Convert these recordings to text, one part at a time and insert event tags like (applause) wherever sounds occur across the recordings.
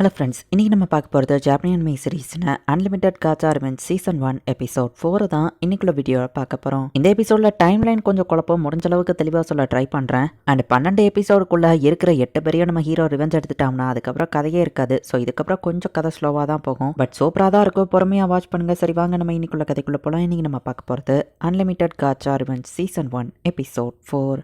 Hello friends இன்றைக்கி நம்ம பார்க்க போகிறது ஜாப்பனி அனிமே சீரீஸ்னு அன்லிமிட்டட் காச்சா ரிவென்ட் சீசன் ஒன் எபிசோட் ஃபோர் தான் இன்னைக்குள்ள வீடியோ பார்க்க போகிறோம் இந்த எபிசோடில் டைம் லைன் கொஞ்சம் குழப்பம் முடிஞ்ச அளவுக்கு தெளிவாக சொல்ல ட்ரை பண்ணுறேன் அண்ட் பன்னெண்டு எபிசோடுக்குள்ளே இருக்கிற எட்டு பேரையும் நம்ம ஹீரோ ரிவெஞ்ச் எடுத்துட்டோம்னா அதுக்கப்புறம் கதையே இருக்காது. ஸோ இதுக்கப்புறம் கொஞ்சம் கதை ஸ்லோவாக தான் போகும். பட் சூப்பராக தான் இருக்கும். பொறுமையாக வாட்ச் பண்ணுங்க. சரி வாங்க நம்ம இன்னைக்குள்ள கதைக்குள்ளே போகலாம் இன்றைக்கி நம்ம பார்க்க போகிறது unlimited gacha ரிவென்ட் season one episode four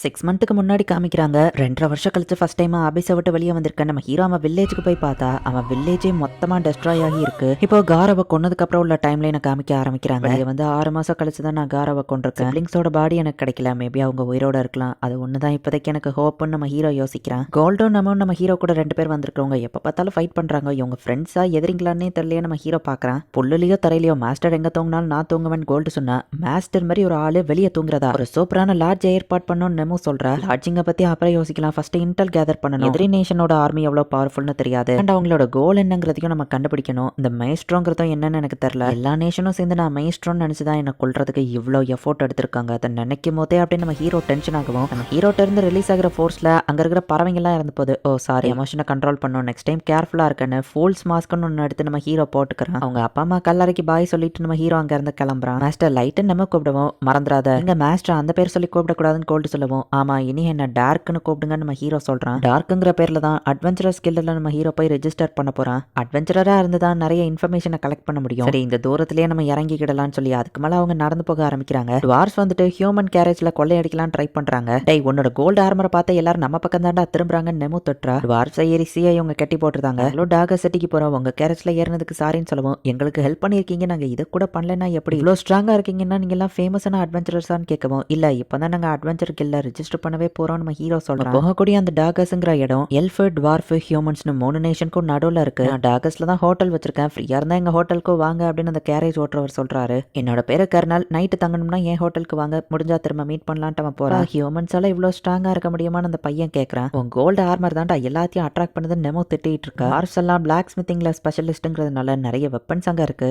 six மந்த்துக்கு முன்னாடி காமிக்கிறாங்க. ரெண்டரை வருஷம் கழிச்சு ஃபர்ஸ்ட் டைம் ஆபீஸை விட்டு வெளியே வந்திருக்க நம்ம ஹீரோ அவன் வில்லேஜுக்கு போய் பார்த்தா அவன் வில்லேஜே மொத்தமா டெஸ்ட்ராய் ஆகி இருக்கு. இப்போ காரவை கொன்னதுக்கு அப்புறம் உள்ள டைம் லைனை காமிக்க ஆரம்பிக்கிறாங்க. இது வந்து ஆறு மாசம் கழிச்சு தான் நான் காரவை கொண்டிருக்கேன். சிப்ளிங்ஸோட பாடி எனக்கு கிடைக்கல. மேபி அவங்க உயிரோட இருக்கலாம். அது ஒண்ணுதான். இப்போதைக்கு எனக்கு ஹோப்னு நம்ம ஹீரோ யோசிக்கிறான். கோல்டும் நம்ம நம்ம ஹீரோ கூட ரெண்டு பேர் வந்திருக்கவங்க எப்போ பார்த்தாலும் ஃபைட் பண்றாங்க. இவங்க ஃப்ரெண்ட்ஸா எதிரிங்களான்னே தெரியலையே நம்ம ஹீரோ பார்க்கறான். புல்லுலயோ தரையிலையோ மாஸ்டர் எங்க தூங்கினாலும் நான் தூங்குவேன் கோல்டு சொன்னா மாஸ்டர் மாதிரி ஒரு ஆளு வெளியே தூங்குறதா? ஒரு சூப்பரான லாட்ஜ் ஏற்பாடு பண்ணணும்னு நெமோ சொல்றா லாட்ஜிங்க பத்தி அப்புறம் யோசிக்கலாம். ஃபர்ஸ்ட் இன்டெல் கேதர் பண்ணணும். எதிரி நேஷனோட ஆர்மி எவ்வளவு பவர்ஃபுல்னு தெரியாது. அண்ட் அவங்களோட கோல் என்னங்கிறதையும் நம்ம கண்டுபிடிக்கணும். இந்த மைஸ்ட்ரோங்கிறதும் என்னன்னு எனக்கு தெரியல எல்லா நேஷனும் சேர்ந்து நான் மைஸ்ட்ரோன்னு நினைச்சுதான் என்ன கொல்றதுக்கு இவ்வளோ எஃபோர்ட் எடுத்திருக்காங்க. அதை நினைக்கும் போதே அப்படியே நம்ம ஹீரோ டென்ஷன் ஆகும் நம்ம ஹீரோட்ட இருந்து ரிலீஸ் ஆகிற ஃபோர்ஸ்ல அங்க இருக்கிற பறவைங்க எல்லாம் இறந்து போகுது. ஓ சாரி எமோஷனை கண்ட்ரோல் பண்ணும் நெக்ஸ்ட் டைம் கேர்ஃபுல்லா இருக்கேன்னு ஃபூல்ஸ் மாஸ்க்னு ஒன்று எடுத்து நம்ம ஹீரோ போட்டுக்கிறான். அவங்க அப்பா அம்மா கல்லறைக்கு பாய் சொல்லிட்டு நம்ம ஹீரோ அங்க இருந்து கிளம்புறான். மாஸ்டர் லைட்டு நம்ம கூப்பிடுவோம். மறந்துடாத இங்க மாஸ்டர் அந்த பேர் சொல்லி கூப்பிடக்கூடாதுன்னு கோல்டு சொல்லுவோம் ஆமா இனி என்ன டார்க்னு கூப்பிடுங்க நம்ம ஹீரோ சொல்றான். டார்க்குங்கிற பேர்ல தான் அட்வென்ச்சரஸ் ஸ்கில்ல நம்ம ஹீரோ போய் ரெஜிஸ்டர் பண்ண போறான். அட்வென்ச்சரரா இருந்து தான் நிறைய இன்ஃபர்மேஷனை கலெக்ட் பண்ண முடியும். சரி இந்த தூரத்துலேயே நம்ம இறங்கிக்கிடலாம்னு சொல்லி அதுக்கு மேல அவங்க நடந்து போக ஆரம்பிக்கிறாங்க. டுவார்ஸ் வந்துட்டு ஹியூமன் கேரேஜ்ல கொள்ளையடிக்கலாம் ட்ரை பண்றாங்க. டேய் உன்னோட கோல்டு ஆர்மரை பார்த்து எல்லாரும் நம்ம பக்கம் தாண்டா திரும்புறாங்கன்னு நெமோ தொட்டுறா. டுவார்ஸ் ஏறி சிஐ அவங்க கட்டி போட்டுருந்தாங்க ஹலோ டாக சிட்டிக்கு போறோம். உங்க கேரேஜில் ஏறினதுக்கு சாரின்னு சொல்லுவோம். எங்களுக்கு ஹெல்ப் பண்ணியிருக்கீங்க. நாங்கள் இதை கூட பண்ணலன்னா எப்படி? இவ்வளோ ஸ்ட்ராங்கா இருக்கீங்கன்னா நீங்கள்லாம் ஃபேமஸான அட்வென்ச்சரர்ஸான்னு கேட்கவும் இல்ல இப்பதான் அட்வென்ச்சருக்கு அட்வென்ச்சர் கில்ல ரெஜிஸ்டர் பண்ணவே போறோம் நம்ம ஹீரோ சொல்றோம் போகக்கூடிய அந்த டாகஸ்ங்கிற இடம் எல்ஃபு டுவார்ஃபு ஹியூமன்ஸ்னு மூணு நேஷனுக்கும் நடுவில் இருக்கு. நான் டாகஸ்ல தான் ஹோட்டல் வச்சிருக்கேன். ஃப்ரீயா இருந்தா எங்க ஹோட்டலுக்கு வாங்க அப்படின்னு அந்த கேரேஜ் ஓட்டுறவர் சொல்றாரு. என்னோட பேரு கர்னால் நைட்டு தங்கணும்னா என் ஹோட்டலுக்கு வாங்க முடிஞ்சா திரும்ப மீட் பண்ணலான்ட்டு அவன் போறான். ஹியூமன்ஸ் எல்லாம் இவ்வளோ ஸ்ட்ராங்கா இருக்க முடியுமான்னு அந்த பையன் கேட்கறான் உன் கோல்டு ஆர்மர் தான்டா எல்லாத்தையும் அட்ராக்ட் பண்ணுதுன்னு நெமோ திட்டிட்டு இருக்கா. ஆர்ஸ் எல்லாம் பிளாக் ஸ்மித்திங்ல ஸ்பெஷலிஸ்ட்டுங்கிறதுனால நிறைய வெப்பன்ஸ் அங்க இருக்கு.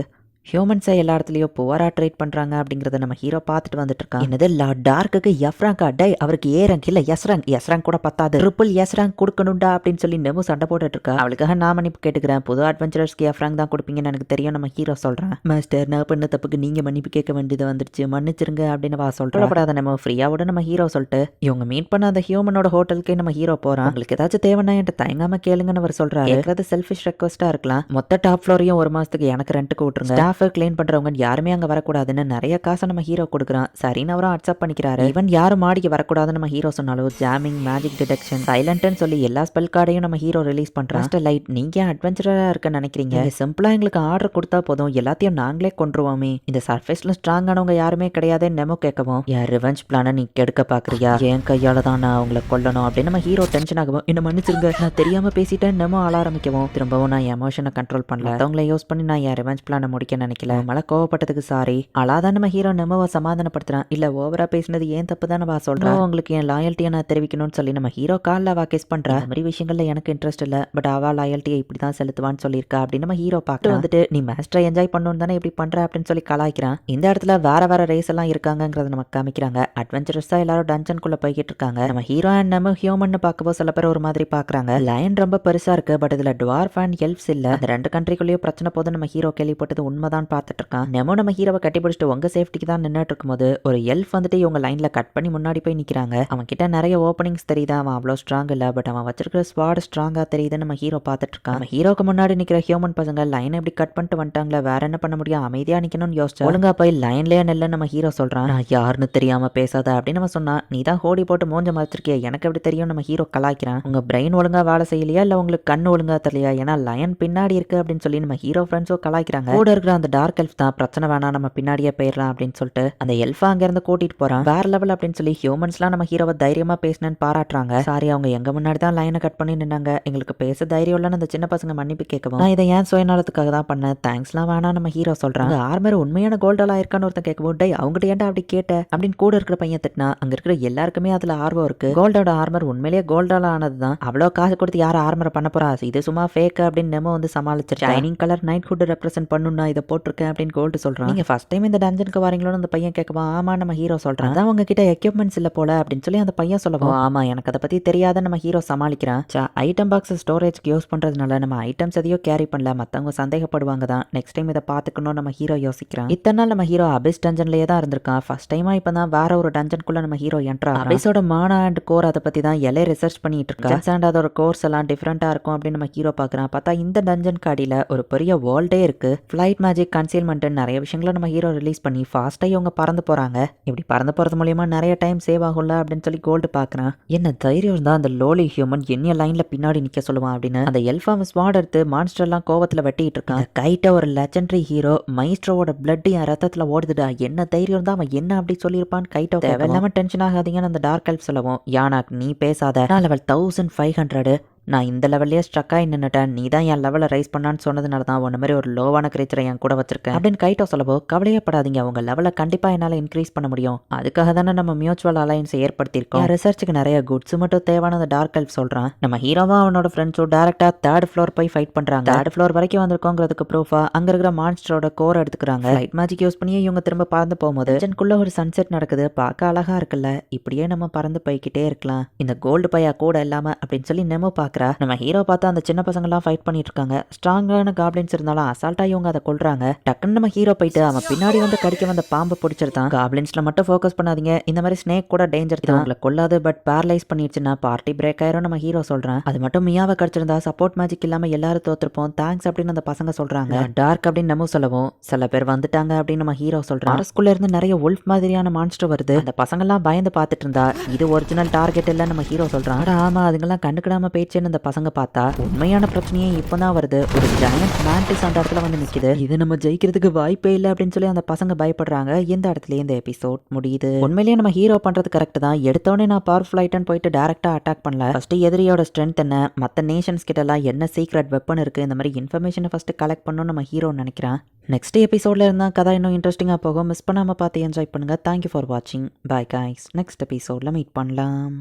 ஹியூமன்ஸை எல்லா இடத்துலையும் புவரா ட்ரீட் பண்றாங்க அப்படிங்கறத நம்ம ஹீரோ பார்த்துட்டு வந்துட்டு இருக்கான் என்னது லா டார்க்குக்கு எஃப் ரேங்கா டை அவருக்கு ஏ ரேங்க் இல்ல எஸ் ரேங்க் எஸ் ரேங்க் கூட பத்தாது. ட்ரிபிள் எஸ் ரேங்க் கொடுக்கணும்டா அப்படின்னு சொல்லி நெமு சண்டை போட்டுட்டு இருக்கா அவளுக்காக நான் மன்னிப்பு கேட்டுக்கிறேன். புது அட்வென்ச்சரர்ஸ்க்கு எஃப் ரேங்க் தான் கொடுப்பீங்கன்னு எனக்கு தெரியும் நம்ம ஹீரோ சொல்றேன். மாஸ்டர் நான் பண்ண தப்புக்கு நீங்க மன்னிப்பு கேட்க வேண்டியது வந்துருச்சு மன்னிச்சிருங்க அப்படின்னு வா சொல்றப்படாத நம்ம ஃப்ரீயா விட நம்ம ஹீரோ சொல்லிட்டு. இவங்க மீட் பண்ண அந்த ஹியூமனோட ஹோட்டலுக்கே நம்ம ஹீரோ போறான். உங்களுக்கு ஏதாச்சும் தேவைன்னா என்கிட்ட தயங்காம கேளுங்கன்னு அவர் சொல்றாரு. கேட்கறது செல்ஃபிஷ் ரெக்வஸ்டா இருக்கலாம். மொத்த டாப் ஃப்ளோரையும் ஒரு மாசத்துக்கு எனக்கு ரெண்ட்டுக்கு விட்டுருங்க. ஸ்டாஃப் கிளீன் பண்றவங்க யாருமே அங்க வரக்கூடாதுன்னு நிறைய காசை நம்ம ஹீரோ கொடுக்குறான். சரின்னு அவரும் அக்செப்ட் பண்ணிக்கிறாரு. ஈவன் யாரும் மாடிக்கு வரக்கூடாதுன்னு நம்ம ஹீரோ சொன்னாலும் ஜாமிங் மேஜிக் டிடெக்ஷன் சைலண்ட்னு சொல்லி எல்லா ஸ்பெல் கார்டையும் நம்ம ஹீரோ ரிலீஸ் மாஸ்டர் லைட் நீங்க ஏன் அட்வென்ச்சரா இருக்குன்னு நினைக்கிறீங்க? சிம்பிளா எங்களுக்கு ஆர்டர் கொடுத்தா போதும். எல்லாத்தையும் நாங்களே கொண்டுருவோமே இந்த சர்ஃபேஸ்ல ஸ்ட்ராங்கானவங்க யாருமே கிடையாதுன்னு நெமோ கேட்கவும். என் ரிவெஞ்ச் பிளான நீ கெடுக்க பாக்குறியா? (laughs) என் கையால தான் நான் அவங்கள கொல்லணும் அப்படின்னு நம்ம ஹீரோ டென்ஷன் ஆகவும் என்ன மன்னிச்சிருங்க. நான் தெரியாம பேசிட்டேன் நெமோ அழ ஆரம்பிக்கவும். திரும்பவும் நான் எமோஷனை கண்ட்ரோல் பண்ணல. அவங்கள யூஸ் பண்ணி நான் என் ரிவெஞ்ச் பிளான முடிக்க நினைக்கல. மழை கோவப்பட்டதுக்கு சாரி அழாதான் நம்ம ஹீரோ நெமோவை சமாதானப்படுத்துறான். இல்ல ஓவரா பேசினது ஏன் தப்பு தானே வா சொல்றேன் உங்களுக்கு என் லாயல்ட்டியை நான் தெரிவிக்கணும்னு சொல்லி நம்ம ஹீரோ காலில் வா கேஸ் பண்றா? இந்த மாதிரி விஷயங்கள்ல எனக்கு இன்ட்ரெஸ்ட் இல்ல. பட் அவ லாயல்ட்டியை இப்படி தான் செலுத்துவான்னு சொல்லியிருக்கா அப்படின்னு நம்ம ஹீரோ பார்த்து வந்துட்டு நீ மேஸ்டரை என்ஜாய் பண்ணணும் தானே இப்படி பண்ற? அப்படின்னு சொல்லி கலாய்க்கிறான். இந்த இடத்துல வேற வேற ரேஸ் எல்லாம் இருக்காங்கங்கிறத நமக்கு காமிக்கிறாங்க. அட்வென்ச்சரஸா எல்லாரும் டஞ்சனுக்குள்ள போய்கிட்டு இருக்காங்க. நம்ம ஹீரோ அண்ட் நம்ம ஹியூமன் பார்க்கவோ சில பேர் ஒரு மாதிரி பாக்குறாங்க லயன் ரொம்ப பெருசா இருக்கு பட் இதுல டுவார்ஃப் அண்ட் எல்ஃப்ஸ் இல்ல. இந்த ரெண்டு கண்ட்ரிக்குள்ளேயும் பிரச்சனை போது நம்ம ஹீரோ கேள்விப்பட்டது உண்மைதான். தான் பார்த்துட்ருக்கான். நெமோ நம்ம ஹீரோவை கட்டி பிடிச்சிட்டு உங்க சேஃப்டிக்கு தான் நின்றுட்டு இருக்கும்போது ஒரு எல்ஃப் வந்துட்டு இவங்க லைன்ல கட் பண்ணி முன்னாடி போய் நிக்கிறாங்க. அவன் கிட்ட நிறைய ஓப்பனிங்ஸ் தெரியுது. அவன் அவ்வளோ ஸ்ட்ராங் இல்ல பட் அவன் வச்சிருக்கிற ஸ்வாட் ஸ்ட்ராங்கா தெரியுதுன்னு நம்ம ஹீரோ பார்த்துட்டு இருக்கான் ஹீரோக்கு முன்னாடி நிக்கிற ஹியூமன் பசங்க லைன் எப்படி கட் பண்ணிட்டு வந்துட்டாங்களே வேற என்ன பண்ண முடியும்? அமைதியா நிக்கணும்னு யோசிச்சு ஒழுங்கா போய் லைன்லேயே நெல்ல நம்ம ஹீரோ சொல்றான். நான் யாருன்னு தெரியாம பேசாத அப்படின்னு நம்ம சொன்னா நீ தான் ஹோடி போட்டு மூஞ்ச மறைச்சிருக்கிய எனக்கு எப்படி தெரியும் நம்ம ஹீரோ கலாய்க்கிறான். உங்க பிரெயின் ஒழுங்கா வேலை செய்யலையா? இல்ல உங்களுக்கு கண் ஒழுங்கா தெரியலையா? ஏன்னா லயன் பின்னாடி இருக்கு அப்படின்னு சொல்லி நம்ம ஹீரோ ஃப்ரெண்ட்ஸோ கலாய்க்கிறாங்க. கூட இருக்கிற அந்த டார்க் எல்ஃப் தான். பிரச்சனை வேணாம் நம்ம பின்னாடியே போயிடலாம் அப்படின்னு சொல்லிட்டு அந்த எல்ஃபா அங்கேருந்து கூட்டிட்டு போறான். வேற லெவல் அப்படின்னு சொல்லி ஹியூமன்ஸ்லாம் நம்ம ஹீரோவை தைரியமா பேசினேன்னு பாராட்டுறாங்க. சாரி அவங்க எங்க முன்னாடி தான் லைனை கட் பண்ணி நின்னாங்க. எங்களுக்கு பேச தைரியம் இல்லைன்னு அந்த சின்ன பசங்க மன்னிப்பு கேட்கவும். நான் இதை ஏன் சுயநலத்துக்காக தான் பண்ணேன்? தேங்க்ஸ்லாம் வேணாம் நம்ம ஹீரோ சொல்றாங்க ஆர்மர் உண்மையான கோல்டெல்லாம் இருக்கான்னு ஒருத்தன் கேட்கவும் டை அவங்ககிட்ட ஏன்டா அப்படி கேட்ட? அப்படின்னு கூட இருக்கிற பையன் திட்டினா அங்க இருக்கிற எல்லாருக்குமே அதுல ஆர்வம் இருக்கு. கோல்டோட ஆர்மர் உண்மையிலேயே கோல்டால ஆனது தான் அவ்வளோ காசு கொடுத்து யாரும் ஆர்மர் பண்ண போறா? இது சும்மா ஃபேக் அப்படின்னு நம்ம வந்து சமாளிச்சிருச்சு shining colour night hood represent பண்ணுன்னா இதை போட்டிருக்கேன் அப்படின்னு கோல்டு சொல்றான். நீங்க ஃபர்ஸ்ட் டைம் இந்த டஞ்சனுக்கு வரீங்களோன்னு அந்த பையன் கேட்கவா ஆமா நம்ம ஹீரோ சொல்றான். அதான் உங்ககிட்ட எக்யூப்மெண்ட்ஸ் இல்ல போல அப்படின்னு சொல்லி அந்த பையன் சொல்லவும் ஆமா எனக்கு அதை பத்தி தெரியாத நம்ம ஹீரோ சமாளிக்கிறான். ஐட்டம் பாக்ஸ் ஸ்டோரேஜ்க்கு யூஸ் பண்றதுனால நம்ம ஐட்டம்ஸ் எதையோ கேரி பண்ணல மத்தவங்க சந்தேகப்படுவாங்க தான். நெக்ஸ்ட் டைம் இதை பார்த்துக்கணும் நம்ம ஹீரோ யோசிக்கிறான். இத்தனை நாள் நம்ம ஹீரோ அபிஸ் டஞ்சன்லயே தான் இருந்திருக்கான். ஃபர்ஸ்ட் டைமா இப்போ தான் வேற ஒரு டஞ்சனுக்குள்ள நம்ம ஹீரோ என்ட்ரா அபிஸோட மானா அண்ட் கோர் அதை பத்தி தான் எல்லை ரிசர்ச் பண்ணிட்டு இருக்கா. அண்ட் அதோட கோர்ஸ் எல்லாம் டிஃப்ரெண்டா இருக்கும் அப்படின்னு நம்ம ஹீரோ பார்க்கறான். பார்த்தா இந்த டஞ்சன் காடியில ஒரு பெரிய வேர்ல்டே இருக்கு. ஃபிளைட் மேஜிக் கன்சீல்மெண்ட் நிறைய விஷயங்களை நம்ம ஹீரோ ரிலீஸ் பண்ணி ஃபாஸ்ட்டாக இவங்க பறந்து போறாங்க. இப்படி பறந்து போறது மூலியமா நிறைய டைம் சேவ் ஆகும்ல அப்படின்னு சொல்லி கோல்டு பார்க்கறான் என்ன தைரியம் இருந்தா அந்த லோலி ஹியூமன் என்னைய லைன்ல பின்னாடி நிக்க சொல்லுவான் அப்படின்னு அந்த எல்ஃபாம் ஸ்வாட் எடுத்து மான்ஸ்டர் எல்லாம் கோவத்துல வெட்டிட்டு இருக்கான். கைட்ட ஒரு லெஜெண்டரி ஹீரோ மைஸ்ட்ரோவோட பிளட் என் ரத்தத்துல ஓடுதுடா. என்ன தைரியம் இருந்தா அவன் என்ன அப்படி சொல்லியிருப்பான் கைட்ட தேவையில்லாம டென்ஷன் ஆகாதீங்கன்னு அந்த டார்க் எல்ஃப் சொல்லவும். யானாக் நீ பேசாத. நான் லெவல் தௌசண்ட் ஃபைவ் ஹண்ட்ரடு நான் இந்த லெவல்லே ஸ்ட்ரக் ஆகி நின்னுட்டேன். நீ தான் என் லெவலை ரைஸ் பண்ணான்னு சொன்னதுனால தான் ஒன்று மாதிரி ஒரு லோவான கிரேச்சரை என் கூட வச்சிருக்கேன். அப்படின்னு கைட்டோ சொல்லவோ கவலையப்படாதீங்க உங்க லெவலை கண்டிப்பாக என்னால் இன்க்ரீஸ் பண்ண முடியும். அதுக்காக தானே நம்ம மியூச்சுவல் அலையன்ஸை ஏற்படுத்தியிருக்கோம். ரிசர்ச்சுக்கு நிறைய குட்ஸ் மட்டும் தேவையான அந்த டார்க் ஹெல்ப் சொல்கிறான் நம்ம ஹீரோவா அவனோட ஃப்ரெண்ட்ஸும் டேரக்டாக தேர்ட் ஃப்ளோர் போய் ஃபைட் பண்ணுறாங்க தேர்ட் ஃப்ளோர் வரைக்கும் வந்திருக்கோங்கிறதுக்கு ப்ரூஃபாக அங்கே இருக்கிற மான்ஸ்டரோட கோர் எடுத்துக்கிறாங்க. லைட் மேஜிக் யூஸ் பண்ணி இவங்க திரும்ப பறந்து போகும்போது கிச்சனுக்குள்ளே ஒரு சன்செட் நடக்குது. பார்க்க அழகாக இருக்குல்ல. இப்படியே நம்ம பறந்து போய்கிட்டே இருக்கலாம். இந்த கோல்டு பையா கூட இல்லாமல் அப்படின்னு சொல்லி நெமோ பாக்குறா நம்ம ஹீரோ பார்த்து அந்த சின்ன பசங்கலாம் ஃபைட் பண்ணிட்டு இருக்காங்க ஸ்ட்ராங்கான காப்ளின்ஸ் இருந்தாலும் அசால்ட்டா இவங்க அதை கொள்றாங்க டக்குன்னு நம்ம ஹீரோ போயிட்டு அவன் பின்னாடி வந்து கடிக்க வந்த பாம்பை பிடிச்சிருந்தான் காப்ளின்ஸ்ல மட்டும் ஃபோக்கஸ் பண்ணாதீங்க. இந்த மாதிரி ஸ்னேக் கூட டேஞ்சர் தான். உங்களை கொல்லாது பட் பேரலைஸ் பண்ணிடுச்சுன்னா பார்ட்டி பிரேக் ஆயிரும் நம்ம ஹீரோ சொல்றான். அது மட்டும் மியாவை கடிச்சிருந்தா சப்போர்ட் மேஜிக் இல்லாம எல்லாரும் தோத்துருப்போம். தேங்க்ஸ் அப்படின்னு அந்த பசங்க சொல்றாங்க. டார்க் அப்படின்னு நம்ம சொல்லவும். சில பேர் வந்துட்டாங்க அப்படின்னு நம்ம ஹீரோ சொல்றான். அரசுக்குள்ள இருந்து நிறைய உல்ஃப் மாதிரியான மான்ஸ்டர் வருது. அந்த பசங்கெல்லாம் பயந்து பார்த்துட்டு இருந்தா இது ஒரிஜினல் டார்கெட் இல்ல நம்ம ஹீரோ சொல்றான். ஆமா அதுங்கெல்லாம் கண்டுக்கிடாம போயிடுச்சுன்னு அந்த பசங்க பார்த்தா உண்மையான பிரச்சனையே இப்பதான் வருது. ஒரு ஜாயண்ட் மேண்டிஸ் அந்த இடத்துல வந்து நிக்குது. இது நம்ம ஜெயிக்கிறதுக்கு வாய்ப்பே இல்லை அப்படின்னு சொல்லி அந்த பசங்க பயப்படுறாங்க. இந்த இடத்துல இந்த எபிசோட் முடியுது. உண்மையிலேயே நம்ம ஹீரோ பண்றது கரெக்ட் தான். எடுத்தோடனே நான் பவர்ஃபுல் ஐட்டன் போயிட்டு டேரக்டா அட்டாக் பண்ணல. ஃபர்ஸ்ட் எதிரியோட ஸ்ட்ரென்த் என்ன? மற்ற நேஷன்ஸ் கிட்ட எல்லாம் என்ன சீக்ரெட் வெப்பன் இருக்கு? இந்த மாதிரி இன்ஃபர்மேஷனை ஃபர்ஸ்ட் கலெக்ட் பண்ணணும் நம்ம ஹீரோ நினைக்கிறேன். நெக்ஸ்ட் எபிசோட்ல இருந்தால் கதை இன்னும் இன்ட்ரெஸ்டிங்காக போகும். மிஸ் பண்ணாமல் பார்த்து என்ஜாய் பண்ணுங்க. தேங்க்யூ ஃபார் வாட்சிங் பாய் காய்ஸ் நெக்ஸ்ட் எபிசோட்ல மீட் பண்ணலாம்.